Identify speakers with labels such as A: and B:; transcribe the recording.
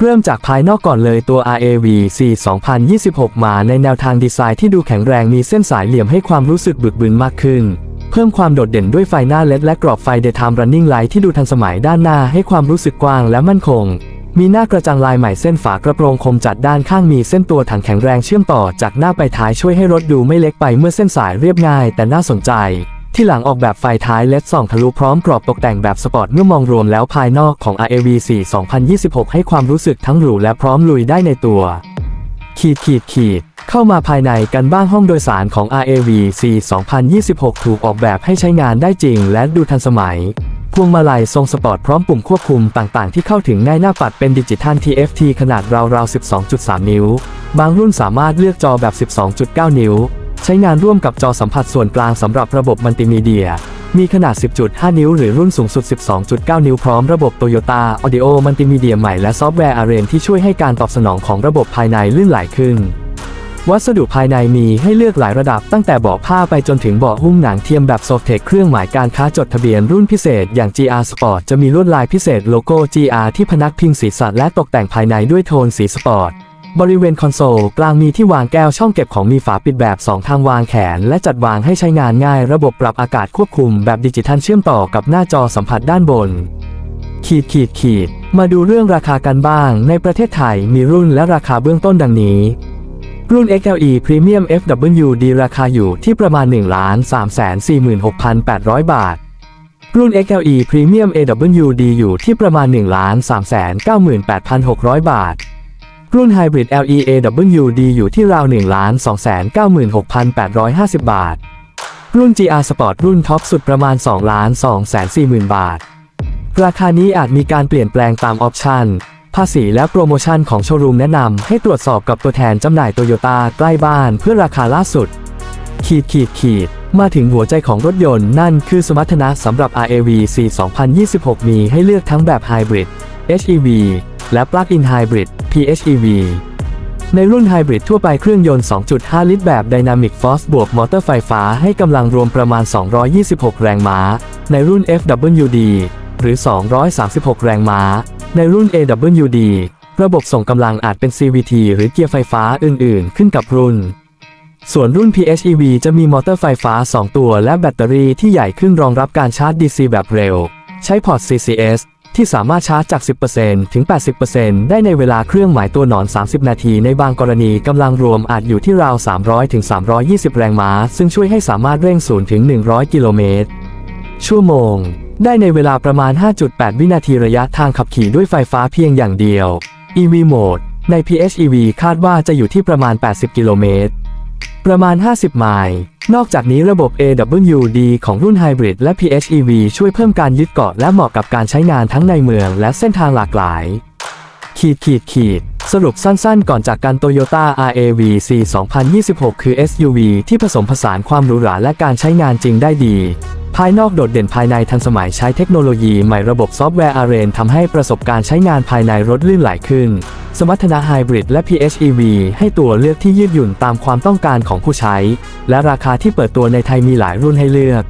A: เริ่มจากภายนอกก่อนเลยตัว RAV 4 2026 มาในแนวทางดีไซน์ที่ดูแข็งแรงมีเส้นสายเหลี่ยมให้ความรู้สึกบึกบึนมากขึ้น เพิ่มความโดดเด่นด้วยไฟหน้าเลดและกรอบไฟ Daytime Running Light ที่ดูทันสมัยด้านหน้าให้ความรู้สึกกว้างและมั่นคง มีหน้ากระจังลายใหม่เส้นฝากระโปรงคมจัดด้านข้างมีเส้นตัวถังแข็งแรงเชื่อมต่อจากหน้าไปท้ายช่วยให้รถดูไม่เล็กไปเมื่อเส้นสายเรียบง่ายแต่น่าสนใจ ที่หลังออกแบบไฟท้ายเลดส่องทะลุพร้อมกรอบตกแต่งแบบสปอร์ตเมื่อมองรวมแล้วภายนอกของ RAV 4 2026 ให้ความรู้สึกทั้งหรูและพร้อมลุยได้ในตัว ขีดขีดขีดเข้ามาภายในกันบ้างห้องโดยสารของ RAV C 2026 ถูกออกแบบให้ใช้งานได้จริงและดูทันสมัย พวงมาลัยทรงสปอร์ตพร้อมปุ่มควบคุมต่างๆ ที่เข้าถึงง่ายหน้าปัดเป็นดิจิทัล TFT ขนาดราวๆ 12.3 นิ้ว บางรุ่นสามารถเลือกจอแบบ 12.9 นิ้ว ใช้งานร่วมกับจอสัมผัสส่วนกลางสำหรับระบบมัลติมีเดีย มีขนาด 10.5 นิ้ว หรือรุ่นสูงสุด 12.9 นิ้วพร้อมระบบ Toyota Audio Multimedia ใหม่และซอฟต์แวร์ Arrange ที่ช่วยให้การตอบสนองของระบบภายในลื่นไหลขึ้น วัสดุภายในมีให้เลือกหลายระดับตั้งแต่เบาะผ้าไปจนถึงเบาะหุ้มหนังเทียมแบบโซฟเทคเครื่องหมายการค้าจดทะเบียนรุ่นพิเศษอย่าง GR Sport จะมีลวดลายพิเศษโลโก้ GR ที่พนักพิงศีรษะและตกแต่งภายในด้วยโทนสีสปอร์ต บริเวณคอนโซลกลางมีที่วางแก้วช่องเก็บของมีฝาปิดแบบ 2 ทางวางแขน และจัดวางให้ใช้งานง่าย ระบบปรับอากาศควบคุมแบบดิจิทัลเชื่อมต่อกับหน้าจอสัมผัสด้านบน ขีดขีดขีด มาดูเรื่องราคากันบ้าง ในประเทศไทยมีรุ่นและราคาเบื้องต้นดังนี้ รุ่น XLE Premium FWD ราคาอยู่ที่ประมาณ 1,346,800 บาท รุ่น XLE Premium AWD อยู่ที่ประมาณ 1,398,600 บาท รุ่น Hybrid LE AWD อยู่ที่ราว 1,296,850 บาท รุ่น GR Sport รุ่นท็อปสุดประมาณ 2,240,000 บาท ราคานี้อาจมีการเปลี่ยนแปลงตามออปชันภาษีและโปรโมชั่นของโชว์รูมแนะนำให้ตรวจสอบกับตัวแทนจำหน่ายโตโยต้าใกล้บ้านเพื่อราคาล่าสุด ขีดขีดขีดมาถึงหัวใจของรถยนต์นั่นคือสมรรถนะสำหรับ RAV C 2026 มีให้เลือกทั้งแบบ Hybrid HEV และ Plug-in Hybrid PHEV ในรุ่น Hybrid ทั่วไปเครื่องยนต์ 2.5 ลิตรแบบ Dynamic Force บวกมอเตอร์ไฟฟ้าให้กำลังรวมประมาณ 226 แรงม้า ในรุ่น FWD หรือ 236 แรงม้า ในรุ่น AWD ระบบส่งกำลังอาจเป็น CVT หรือเกียร์ไฟฟ้าอื่น ๆ ขึ้นกับรุ่น ส่วนรุ่น PHEV จะมีมอเตอร์ไฟฟ้า 2 ตัวและแบตเตอรี่ที่ใหญ่ขึ้นรองรับการชาร์จ DC แบบเร็ว ใช้พอร์ต CCS ที่สามารถชาร์จจาก 10%ถึง 80%ได้ในเวลาเครื่องหมายตัวหนอน 30 นาที ในบางกรณีกำลังรวมอาจอยู่ที่ราว 300ถึง320 แรงม้า ซึ่งช่วยให้สามารถเร่ง0ถึง 100 กิโลเมตร ชั่วโมง ได้ในเวลาประมาณ 5.8 วินาทีระยะทางขับขี่ด้วยไฟฟ้าเพียงอย่างเดียว EV Mode ใน PHEV คาดว่าจะอยู่ที่ประมาณ 80 กิโลเมตร ประมาณ 50 ไมล์ นอกจากนี้ระบบ AWD ของรุ่น Hybrid และ PHEV ช่วยเพิ่มการยึดเกาะและเหมาะกับการใช้งานทั้งในเมืองและเส้นทางหลากหลาย ขีดขีดขีด สรุปสั้นๆ ก่อนจากการ Toyota RAV C 2026 คือ SUV ที่ผสมผสานความหรูหราและการใช้งานจริงได้ดี ภายนอกโดดเด่นภายในทันสมัยใช้เทคโนโลยีใหม่ระบบซอฟต์แวร์ Arrange ทำให้ประสบการณ์ใช้งานภายในรถลื่นไหลขึ้น สมรรถนะไฮบริดและ PHEV ให้ตัวเลือกที่ยืดหยุ่นตามความต้องการของผู้ใช้ และราคาที่เปิดตัวในไทยมีหลายรุ่นให้เลือก